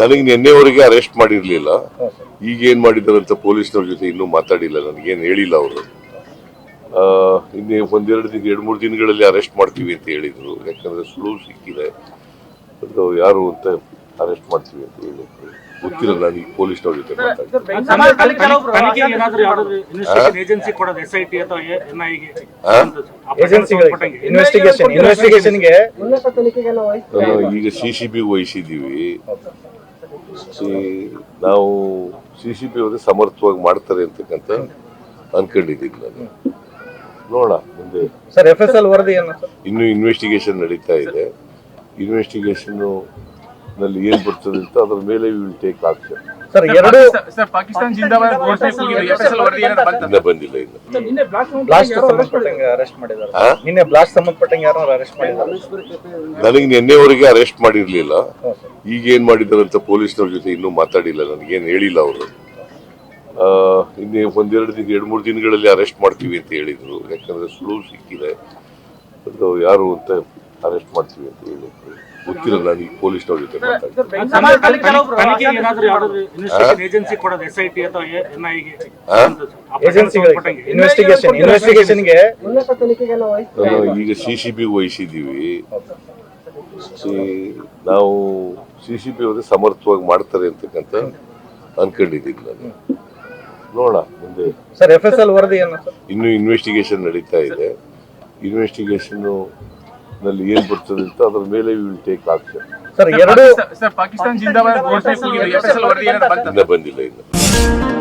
ನನಗೆ ನಿನ್ನೆವರೆಗೆ ಅರೆಸ್ಟ್ ಮಾಡಿರ್ಲಿಲ್ಲ. ಈಗ ಏನ್ ಮಾಡಿದಾರೆ ಅಂತ ಪೊಲೀಸ್ನವ್ರ ಜೊತೆ ಇನ್ನೂ ಮಾತಾಡಿಲ್ಲ. ನನಗೇನು ಹೇಳಿಲ್ಲ ಅವರು. ಇನ್ನೇ ಒಂದೆರಡು ದಿನ ಎರಡು ಮೂರು ದಿನಗಳಲ್ಲಿ ಅರೆಸ್ಟ್ ಮಾಡ್ತೀವಿ ಅಂತ ಹೇಳಿದ್ರು. ಯಾಕಂದ್ರೆ ಸುಳುವು ಸಿಕ್ಕಿದೆ. ಅದು ಯಾರು ಅಂತ ಅರೆಸ್ಟ್ ಮಾಡ್ತೀವಿ ಅಂತ ಹೇಳಿದ್ರು. ಗೊತ್ತಿರಲ್ಲ ನನಗೆ ಪೊಲೀಸ್ ಪೊಲೀಸ್ನವ್ರ ಜೊತೆ ಈಗ ಸಿ ಸಿ ಬಿ ವಹಿಸಿದ್ದೀವಿ. ನಾವು ಸಿ ಸಿ ಬಿ ಹೋದ್ರೆ ಸಮರ್ಥವಾಗಿ ಮಾಡ್ತಾರೆ ಅಂತಕ್ಕಂಥ ಅನ್ಕೊಂಡಿದ್ದೀನಿ ನಾನು. ನೋಡೋಣ ಮುಂದೆ. ಸರ್ ಎಫ್ ಎಸ್ ಎಲ್ ವರದಿ ಏನು? ಸರ್ ಇನ್ನೂ ಇನ್ವೆಸ್ಟಿಗೇಷನ್ ನಡೀತಾ ಇದೆ. ಇನ್ವೆಸ್ಟಿಗೇಷನ್ ನಲ್ಲಿ ಏನ್ ಬರ್ತದೆ ಅಂತ ಅದರ ಮೇಲೆ ವಿಲ್ ಟೇಕ್ ಆಕ್ಷನ್ ಸರ್ ಎರಡು ಸರ್ ಪಾಕಿಸ್ತಾನ ಜಿಂದಾಬಾದ್ ಘೋಷಣೆ ಕೂಗಿದೆ ಎಫ್ಎಸ್ಎಲ್ ವರದಿ ಏನಾದ್ರು ಬಂತ ಇನ್ನ ಬಂದಿಲ್ಲ ಇನ್ನು. ಸರ್, ನಿನ್ನೆ ಬ್ಲಾಸ್ಟ್ ಬ್ಲಾಸ್ಟ್ ಸಂಬಂಧಪಟ್ಟಂಗೆ ಅರೆಸ್ಟ್ ಮಾಡಿದ್ದಾರೆ? ನಿನ್ನೆ ಬ್ಲಾಸ್ಟ್ ಸಂಬಂಧಪಟ್ಟಂಗೆ ಯಾರು ಅರೆಸ್ಟ್ ಮಾಡಿದ್ದಾರೆ. ನನಗೆ ನಿನ್ನೆವರೆಗೆ ಅರೆಸ್ಟ್ ಮಾಡಿರಲಿಲ್ಲ. ಈಗ ಏನ್ ಮಾಡಿದಾರೆ ಅಂತ ಪೊಲೀಸ್ನವ್ರ ಜೊತೆ ಇನ್ನೂ ಮಾತಾಡಿಲ್ಲ ನನಗೆ ಏನು ಹೇಳಿಲ್ಲ ಅವರು. ಇನ್ನೇ ಒಂದೆರಡು ದಿನ ಎರಡು ಮೂರು ದಿನಗಳಲ್ಲಿ ಅರೆಸ್ಟ್ ಮಾಡ್ತೀವಿ ಅಂತ ಹೇಳಿದ್ರು. ಯಾಕಂದ್ರೆ ಸುಳು ಸಿಕ್ಕಿದೆ. ಅದು ಯಾರು ಅಂತ ಅರೆಸ್ಟ್ ಮಾಡ್ತೀವಿ ಅಂತ ಹೇಳಿದ್ರು ಗೊತ್ತಿರಲ್ಲ ನೀವು ಪೊಲೀಸ್ ಪೊಲೀಸ್ನವ್ರ ಜೊತೆ ಈಗ ಸಿ ಸಿ ಬಿ ವಹಿಸಿದ್ದೀವಿ. ನಾವು ಸಿ ಸಿ ಬಿ ಅವರು ಸಮರ್ಥವಾಗಿ ಮಾಡ್ತಾರೆ ಅಂತಕ್ಕಂಥ ಅನ್ಕೊಂಡಿದ್ದೀನಿ ನಾನು. ನೋಡೋಣ ಮುಂದೆ. ಸರ್ ಎಫ್ ಎಸ್ ಎಲ್ ವರದಿ ಏನು? ಸರ್ ಇನ್ನೂ ಇನ್ವೆಸ್ಟಿಗೇಷನ್ ನಡೀತಾ ಇದೆ. ಇನ್ವೆಸ್ಟಿಗೇಷನ್ ನಲ್ಲಿ ಏನ್ ಬರ್ತದೆ ಅಂತ ಅದ್ರ ಮೇಲೆ ವಿಲ್ ಟೇಕ್ ಆಕ್ಷನ್ ಸರ್ ಎರಡು ಸರ್ ಪಾಕಿಸ್ತಾನ ಜಿಂದಾಬಾದ್ ಘೋಷಣೆ ಕೂಗಿದೆ ಎಫ್ಎಸ್ಎಲ್ ವರದಿ ಏನಾದ್ರು ಬಂದಿಲ್ಲ ಇನ್ನು